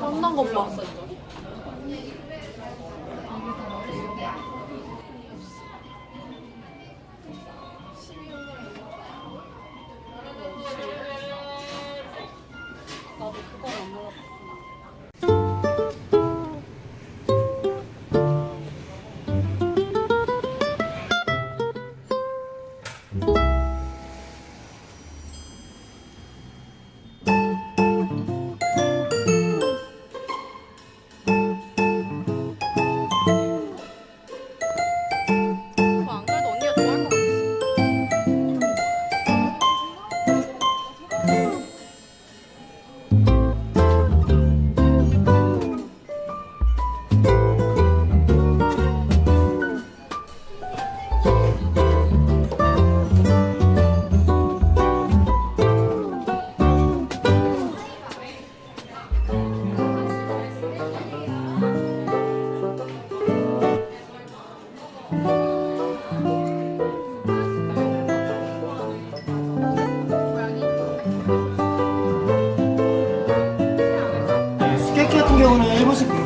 런던 것 봐.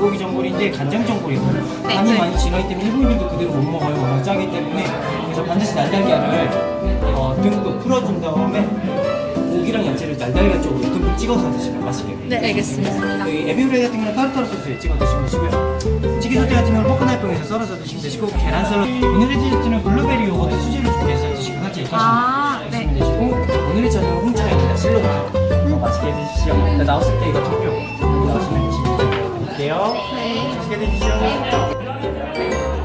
불고기 전골인데 간장 전골이거든요. 네. 간이 네. 많이 진하기 때문에 일본인도 그대로 못 먹어요. 워낙 짜기 때문에 그래서 반드시 날달걀을 어, 듬뿍 풀어준 다음에 고기랑 야채를 날달걀 쪽으로 듬뿍 찍어서 드시면 맛있게. 네, 알겠습니다. 여기 에비후레 같은 경우는 타르타르 소스에 찍어 드시면 되시고요. 찌개 소태 같은 경우는 포크나이프에서 썰어서 드시면 되시고 계란 샐러드 오늘의 디저트는 블루베리 요거트 수제를 준비해서 드시고 같이 아, 하시면 드시면 되시고 오늘의 저녁은 홍차입니다. 어, 맛있게. 일단 나왔을 때 이거 나오시면 드릴게요. 네. 맛있게 드십시오.